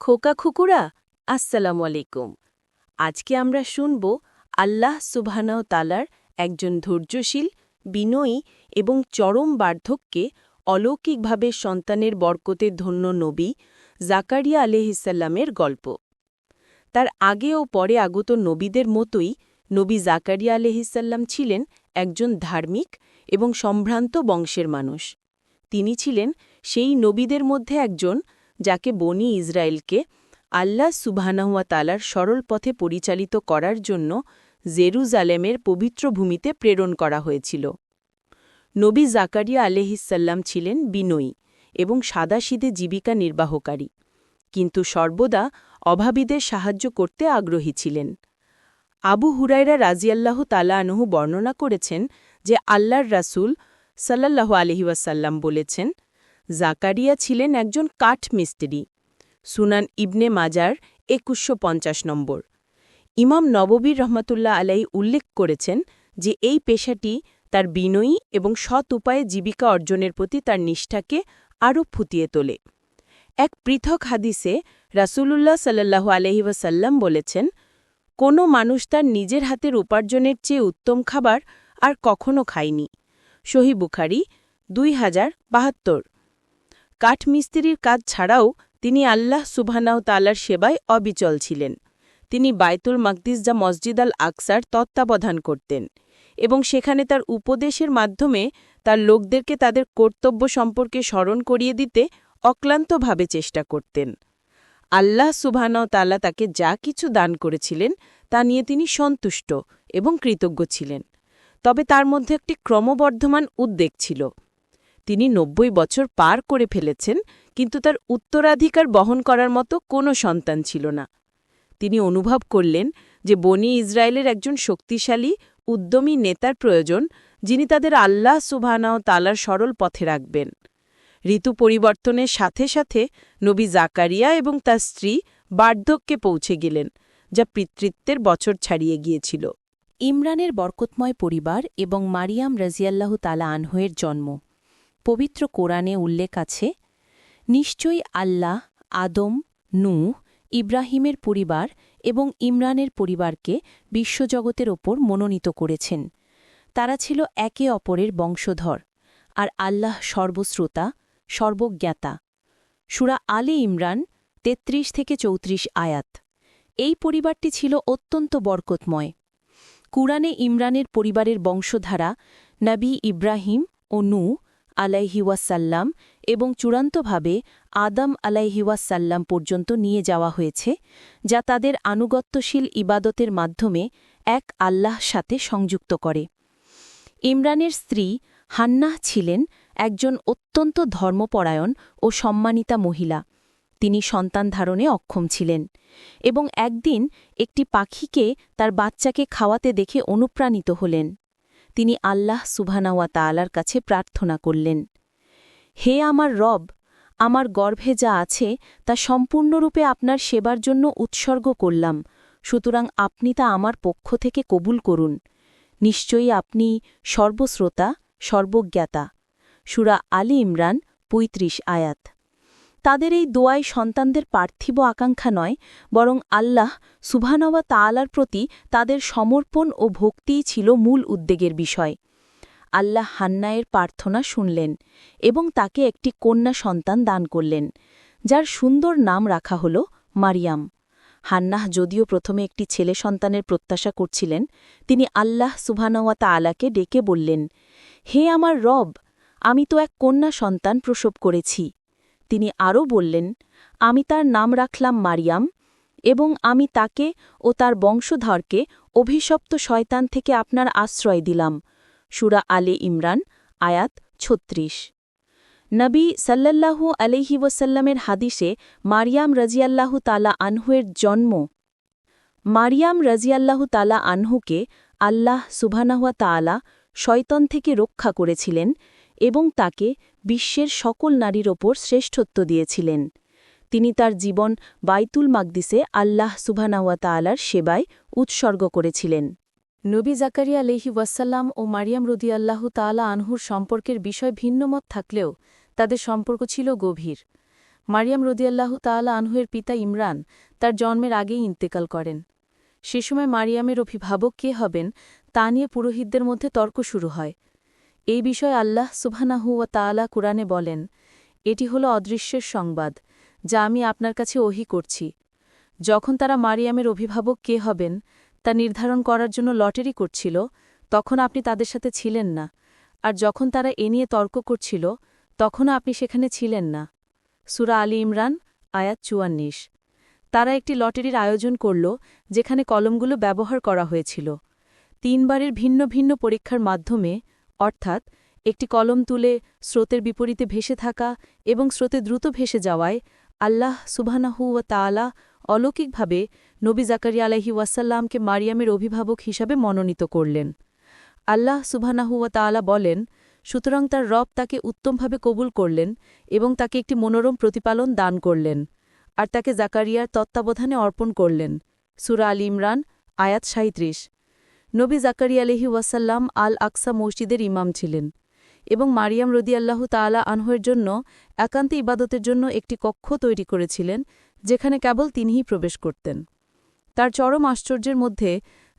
খোকা খুকুরা, আসসালামু আলাইকুম। আজকে আমরা শুনব আল্লাহ সুবহানাও তালার একজন ধৈর্যশীল, বিনয়ী এবং চরম বার্ধক্যে অলৌকিকভাবে সন্তানের বরকতে ধন্য নবী জাকারিয়া আলহিসাল্লামের গল্প। তার আগে ও পরে আগত নবীদের মতোই নবী জাকারিয়া আলহিসাল্লাম ছিলেন একজন ধার্মিক এবং সম্ভ্রান্ত বংশের মানুষ। তিনি ছিলেন সেই নবীদের মধ্যে একজন যাকে বনি ইসরায়েলকে আল্লাহ সুবহানাহুয়া তালার সরল পথে পরিচালিত করার জন্য জেরুজালেমের পবিত্র ভূমিতে প্রেরণ করা হয়েছিল। নবী জাকারিয়া আলহিসাল্লাম ছিলেন বিনয়ী এবং সাদাসিদে জীবিকা নির্বাহকারী, কিন্তু সর্বদা অভাবীদের সাহায্য করতে আগ্রহী ছিলেন। আবু হুরাইরা রাজিয়াল্লাহ তালা আনহু বর্ণনা করেছেন যে আল্লাহর রাসূল সাল্লাল্লাহু আলহিউসাল্লাম বলেছেন জাকারিয়া ছিলেন একজন কাঠ মিস্ত্রি সুনান ইবনে মাজার একুশশো পঞ্চাশ নম্বর। ইমাম নববীর রহমতুল্লাহ আলাই উল্লেখ করেছেন যে এই পেশাটি তার বিনয়ী এবং সৎ উপায়ে জীবিকা অর্জনের প্রতি তার নিষ্ঠাকে আরও ফুটিয়ে তোলে। এক পৃথক হাদিসে রাসূলুল্লাহ সাল্লাহু আলহিবাসাল্লাম বলেছেন, কোনো মানুষ তার নিজের হাতের উপার্জনের চেয়ে উত্তম খাবার আর কখনো খায়নি। সহি বুখারি দুই হাজার বাহাত্তর। কাঠমিস্ত্রির কাজ ছাড়াও তিনি আল্লাহ সুবহানাও তালার সেবায় অবিচল ছিলেন। তিনি বাইতুল মাকদিস যা মসজিদ আল আকসার তত্ত্বাবধান করতেন এবং সেখানে তার উপদেশের মাধ্যমে তার লোকদেরকে তাদের কর্তব্য সম্পর্কে স্মরণ করিয়ে দিতে অক্লান্তভাবে চেষ্টা করতেন। আল্লাহ তালা তাকে যা কিছু দান করেছিলেন তা নিয়ে তিনি সন্তুষ্ট এবং কৃতজ্ঞ ছিলেন। তবে তার মধ্যে একটি ক্রমবর্ধমান উদ্বেগ ছিল। তিনি নব্বই বছর পার করে ফেলেছেন, কিন্তু তার উত্তরাধিকার বহন করার মতো কোনো সন্তান ছিল না। তিনি অনুভব করলেন যে বনি ইসরায়েলের একজন শক্তিশালী, উদ্যমী নেতার প্রয়োজন, যিনি তাদের আল্লাহ সুবহানাও তালার সরল পথে রাখবেন। ঋতু পরিবর্তনের সাথে সাথে নবী জাকারিয়া এবং তার স্ত্রী বার্ধক্যে পৌঁছে গেলেন, যা পিতৃত্বের বছর ছাড়িয়ে গিয়েছিল। ইমরানের বরকতময় পরিবার এবং মারিয়াম রাজিয়াল্লাহ তালা আনহয়ের জন্ম। পবিত্র কোরআনে উল্লেখ আছে, নিশ্চয়ই আল্লাহ, আদম নু ইব্রাহিমের পরিবার এবং ইমরানের পরিবারকে বিশ্বজগতের ওপর মনোনীত করেছেন। তারা ছিল একে অপরের বংশধর আর আল্লাহ সর্বশ্রোতা, সর্বজ্ঞাতা। সুরা আলে ইমরান ৩৩ থেকে চৌত্রিশ আয়াত। এই পরিবারটি ছিল অত্যন্ত বরকতময়। কুরআনে ইমরানের পরিবারের বংশধারা নবী ইব্রাহিম ও নূ আলাইহিওয়াসাল্লাম এবং চূড়ান্তভাবে আদম আলাইহিওয়াসাল্লাম পর্যন্ত নিয়ে যাওয়া হয়েছে, যা তাদের আনুগত্যশীল ইবাদতের মাধ্যমে এক আল্লাহ সাথে সংযুক্ত করে। ইমরানের স্ত্রী হান্নাহ ছিলেন একজন অত্যন্ত ধর্মপরায়ণ ও সম্মানিতা মহিলা। তিনি সন্তান ধারণে অক্ষম ছিলেন এবং একদিন একটি পাখিকে তার বাচ্চাকে খাওয়াতে দেখে অনুপ্রাণিত হলেন। তিনি আল্লাহ সুবহানাওয়া তালার কাছে প্রার্থনা করলেন, হে আমার রব, আমার গর্ভে যা আছে তা সম্পূর্ণরূপে আপনার সেবার জন্য উৎসর্গ করলাম, সুতরাং আপনি তা আমার পক্ষ থেকে কবুল করুন। নিশ্চয়ই আপনি সর্বশ্রোতা, সর্বজ্ঞাতা। সুরা আলী ইমরান ৩৫ আয়াত। তাদের এই দোয়ায় সন্তানদের পার্থিব আকাঙ্ক্ষা নয়, বরং আল্লাহ সুবহানওয়া তালার প্রতি তাদের সমর্পণ ও ভক্তিই ছিল মূল উদ্বেগের বিষয়। আল্লাহ হান্নায়ের প্রার্থনা শুনলেন এবং তাকে একটি কন্যা সন্তান দান করলেন, যার সুন্দর নাম রাখা হল মারিয়াম। হান্নাহ যদিও প্রথমে একটি ছেলে সন্তানের প্রত্যাশা করছিলেন, তিনি আল্লাহ সুবহানওয়া তালাকে ডেকে বললেন, হে আমার রব, আমি তো এক কন্যা সন্তান প্রসব করেছি। তিনি আরও বললেন, আমি তার নাম রাখলাম মারিয়াম এবং আমি তাকে ও তার বংশধরকে অভিশপ্ত শয়তান থেকে আপনার আশ্রয় দিলাম। সুরা আলে ইমরান, আয়াত ছত্রিশ। নবী সাল্লাল্লাহু আলহি ওসাল্লামের হাদিসে মারিয়াম রাজিয়াল্লাহু তালা আনহুয়ের জন্ম। মারিয়াম রাজিয়াল্লাহু তালা আনহুকে আল্লাহ সুবহানাহুয়া তালা শয়তন থেকে রক্ষা করেছিলেন এবং তাকে বিশ্বের সকল নারীর ওপর শ্রেষ্ঠত্ব দিয়েছিলেন। তিনি তার জীবন বাইতুল মাকদিসে আল্লাহ সুবহানাওয়া তালার সেবায় উৎসর্গ করেছিলেন। নবী জাকারিয়া আলহি ওয়াসাল্লাম ও মারিয়াম রদি আল্লাহ তালা আনহুর সম্পর্কের বিষয় ভিন্নমত থাকলেও তাদের সম্পর্ক ছিল গভীর। মারিয়াম রদিয়াল্লাহু তাআলা আনহুয়ের পিতা ইমরান তার জন্মের আগেই ইন্তেকাল করেন। সে সময় মারিয়ামের অভিভাবক কে হবেন তা নিয়ে পুরোহিতদের মধ্যে তর্ক শুরু হয়। এই বিষয়ে আল্লাহ সুবহানাহু ওয়া তাআলা কুরআনে বলেন, এটি হলো অদৃশ্যের সংবাদ, যা আমি আপনার কাছে ওহি করছি। যখন তারা মারিয়ামের অভিভাবক কে হবেন, তা নির্ধারণ করার জন্য লটারি করছিল, তখন আপনি তাদের সাথে ছিলেন না। আর যখন তারা এ নিয়ে তর্ক করছিল, তখনও আপনি সেখানে ছিলেন না। সুরা আলী ইমরান, আয়াত চুয়ান্নিশ। তারা একটি লটারির আয়োজন করল, যেখানে কলমগুলো ব্যবহার করা হয়েছিল। তিনবারের ভিন্ন ভিন্ন পরীক্ষার মাধ্যমে অর্থাৎ, একটি কলম তুলে স্রোতের বিপরীতে ভেসে থাকা এবং স্রোতে দ্রুত ভেসে যাওয়ায় আল্লাহ সুবহানাহু ওয়া তাআলা অলৌকিকভাবে নবী জাকারিয়া আলাহি ওয়াসাল্লামকে মারিয়ামের অভিভাবক হিসাবে মনোনীত করলেন। আল্লাহ সুবহানাহু ওয়া তাআলা বলেন, সুতরাং তার রব তাকে উত্তমভাবে কবুল করলেন এবং তাকে একটি মনোরম প্রতিপালন দান করলেন আর তাকে জাকারিয়ার তত্ত্বাবধানে অর্পণ করলেন। সুরা আল ইমরান, আয়াত সাঁত্রিশ নবী জাকারিয়া আলহি ওয়াসাল্লাম আল আকসা মসজিদের ইমাম ছিলেন এবং মারিয়াম রদিয়াল্লাহু তাআলা আনহের জন্য একান্ত ইবাদতের জন্য একটি কক্ষ তৈরি করেছিলেন, যেখানে কেবল তিনিই প্রবেশ করতেন। তার চরম আশ্চর্যের মধ্যে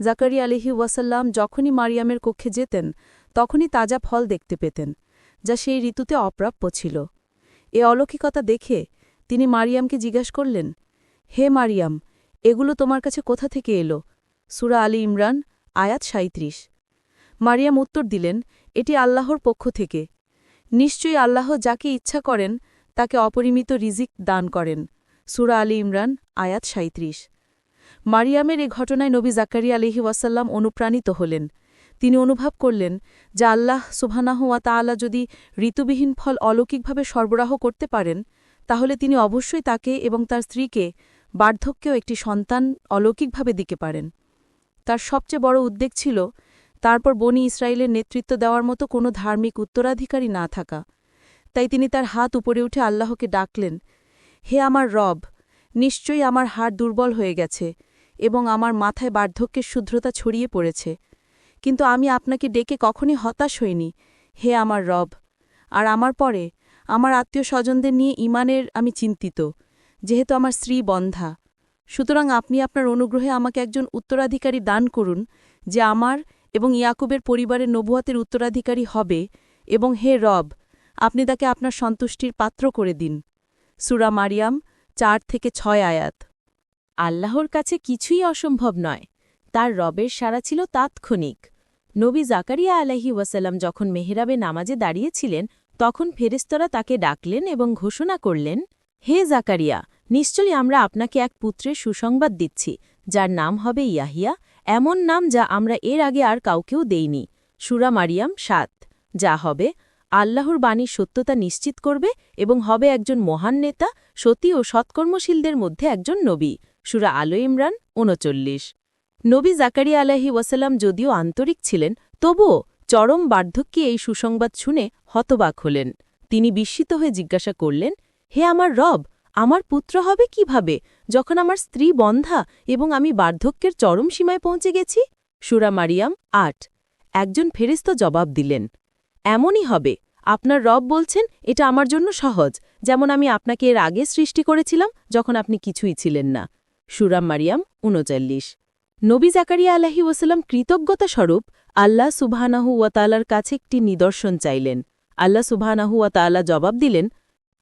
জাকারিয়া আলিহি ওয়াসাল্লাম যখনই মারিয়ামের কক্ষে যেতেন, তখনই তাজা ফল দেখতে পেতেন, যা সেই ঋতুতে অপ্রাপ্য ছিল। এ অলৌকিকতা দেখে তিনি মারিয়ামকে জিজ্ঞাস করলেন, হে মারিয়াম, এগুলো তোমার কাছে কোথা থেকে এলো? সুরা আলী ইমরান আয়াত সাঁত্রিশ মারিয়াম উত্তর দিলেন, এটি আল্লাহর পক্ষ থেকে। নিশ্চয়ই আল্লাহ যাকে ইচ্ছা করেন, তাকে অপরিমিত রিজিক দান করেন। সুরা আলী ইমরান, আয়াত সাঁত্রিশ মারিয়ামের এ ঘটনায় নবী জাকারিয়া আলিহি ওয়াসাল্লাম অনুপ্রাণিত হলেন। তিনি অনুভব করলেন যা আল্লাহ সুবহানাহুয়া তাআলা যদি ঋতুবিহীন ফল অলৌকিকভাবে সরবরাহ করতে পারেন, তাহলে তিনি অবশ্যই তাকে এবং তার স্ত্রীকে বার্ধক্যেও একটি সন্তান অলৌকিকভাবে দিতে পারেন। তার সবচেয়ে বড় উদ্বেগ ছিল, তারপর বনি ইসরায়েলের নেতৃত্ব দেওয়ার মতো কোনো ধার্মিক উত্তরাধিকারী না থাকা। তাই তিনি তার হাত উপরে উঠে আল্লাহকে ডাকলেন, হে আমার রব, নিশ্চয়ই আমার হাড় দুর্বল হয়ে গেছে এবং আমার মাথায় বার্ধক্যের শুদ্রতা ছড়িয়ে পড়েছে, কিন্তু আমি আপনাকে ডেকে কখনই হতাশ হইনি। হে আমার রব, আর আমার পরে আমার আত্মীয় স্বজনদের নিয়ে ইমানের আমি চিন্তিত, যেহেতু আমার স্ত্রী বন্ধা। সুতরাং আপনি আপনার অনুগ্রহে আমাকে একজন উত্তরাধিকারী দান করুন, যে আমার এবং ইয়াকুবের পরিবারের নবুয়াতের উত্তরাধিকারী হবে এবং হে রব, আপনি তাকে আপনার সন্তুষ্টির পাত্র করে দিন। সুরা মারিয়াম, চার থেকে ছয় আয়াত। আল্লাহর কাছে কিছুই অসম্ভব নয়, তার রবের সারা ছিল তাৎক্ষণিক। নবী জাকারিয়া আলাহি ওয়াসাল্লাম যখন মেহরাবে নামাজে দাঁড়িয়েছিলেন, তখন ফেরেস্তরা তাকে ডাকলেন এবং ঘোষণা করলেন, হে জাকারিয়া নিশ্চয়ই আমরা আপনাকে এক পুত্রের সুসংবাদ দিচ্ছি, যার নাম হবে ইয়াহিয়া, এমন নাম যা আমরা এর আগে আর কাউকেও দেইনি। সুরা মারিয়াম সাত, যা হবে, আল্লাহর বাণীর সত্যতা নিশ্চিত করবে এবং হবে একজন মহান নেতা, সতী ও সৎকর্মশীলদের মধ্যে একজন নবী। সুরা আলো ইমরান উনচল্লিশ নবী জাকারিয়া আলাহি ওয়াসাল্লাম যদিও আন্তরিক ছিলেন, তবুও চরম বার্ধক্যে এই সুসংবাদ শুনে হতবাক হলেন। তিনি বিস্মিত হয়ে জিজ্ঞাসা করলেন, হে আমার রব আমার পুত্র হবে কীভাবে? যখন আমার স্ত্রী বন্ধা এবং আমি বার্ধক্যের চরম সীমায় পৌঁছে গেছি? সুরা মারিয়াম, আট। একজন ফেরিস্ত জবাব দিলেন, এমনই হবে। আপনার রব বলছেন, এটা আমার জন্য সহজ। যেমন আমি আপনাকে এর আগে সৃষ্টি করেছিলাম, যখন আপনি কিছুই ছিলেন না। সুরাম মারিয়াম, উনচল্লিশ। নবী জাকারিয়া আলাহি ওসালাম কৃতজ্ঞতা স্বরূপ আল্লাহ সুবহানাহু ওয়াতালার কাছে একটি নিদর্শন চাইলেন। আল্লাহ সুবহানাহু ওয়াতালা জবাব দিলেন,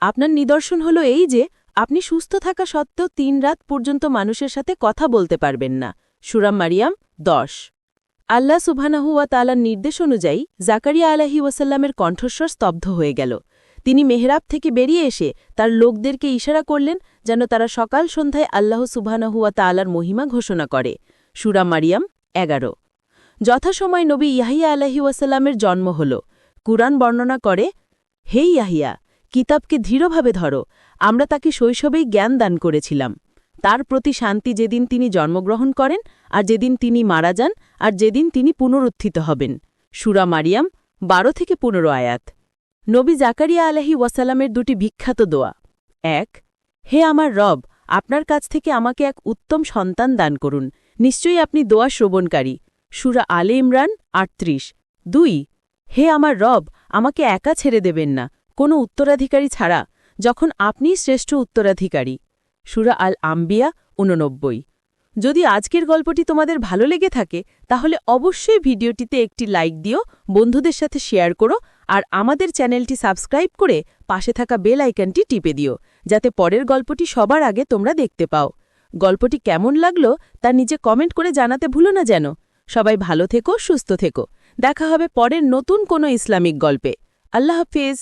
আপনার নিদর্শন হল এই যে আপনি সুস্থ থাকা সত্ত্বেও তিন রাত পর্যন্ত মানুষের সাথে কথা বলতে পারবেন না। সুরাম মারিয়াম, দশ। আল্লাহ সুবহানাহুয়া তালার নির্দেশ অনুযায়ী জাকারিয়া আলাহি ওয়াসাল্লামের কণ্ঠস্বর স্তব্ধ হয়ে গেল। তিনি মেহরাব থেকে বেরিয়ে এসে তার লোকদেরকে ইশারা করলেন যেন তারা সকাল সন্ধ্যায় আল্লাহ সুবহানাহুয়া তালার মহিমা ঘোষণা করে। সুরা মারিয়াম, এগারো। যথাসময় নবী ইয়াহিয়া আলাহি ওয়াসাল্লামের জন্ম হল। কুরআন বর্ণনা করে, হে ইয়াহিয়া কিতাবকে দৃঢ়ভাবে ধরো, আমরা তাকে শৈশবেই জ্ঞান দান করেছিলাম। তার প্রতি শান্তি যেদিন তিনি জন্মগ্রহণ করেন, আর যেদিন তিনি মারা যান, আর যেদিন তিনি পুনরুত্থিত হবেন। সুরা মারিয়াম, বারো থেকে পনেরো আয়াত। নবী জাকারিয়া আলহি ওয়াসালামের দুটি বিখ্যাত দোয়া। এক, হে আমার রব, আপনার কাছ থেকে আমাকে এক উত্তম সন্তান দান করুন। নিশ্চয়ই আপনি দোয়া শ্রবণকারী। সুরা আলে ইমরান আটত্রিশ। দুই, হে আমার রব, আমাকে একা ছেড়ে দেবেন না। কোনো উত্তরাধিকারী ছাড়া যখন আপনি শ্রেষ্ঠ উত্তরাধিকারী। সুরা আল আম্বিয়া উননব্বই। যদি আজকের গল্পটি তোমাদের ভালো লেগে থাকে, তাহলে অবশ্যই ভিডিওটিতে একটি লাইক দিও, বন্ধুদের সাথে শেয়ার করো, আর আমাদের চ্যানেলটি সাবস্ক্রাইব করে পাশে থাকা বেল আইকনটি টিপে দিও, যাতে পরের গল্পটি সবার আগে তোমরা দেখতে পাও। গল্পটি কেমন লাগল তা নিজে কমেন্ট করে জানাতে ভুলো না যেন। সবাই ভালো থেকো, সুস্থ থেকো। দেখা হবে পরের নতুন কোনো ইসলামিক গল্পে। আল্লাহ হাফিজ।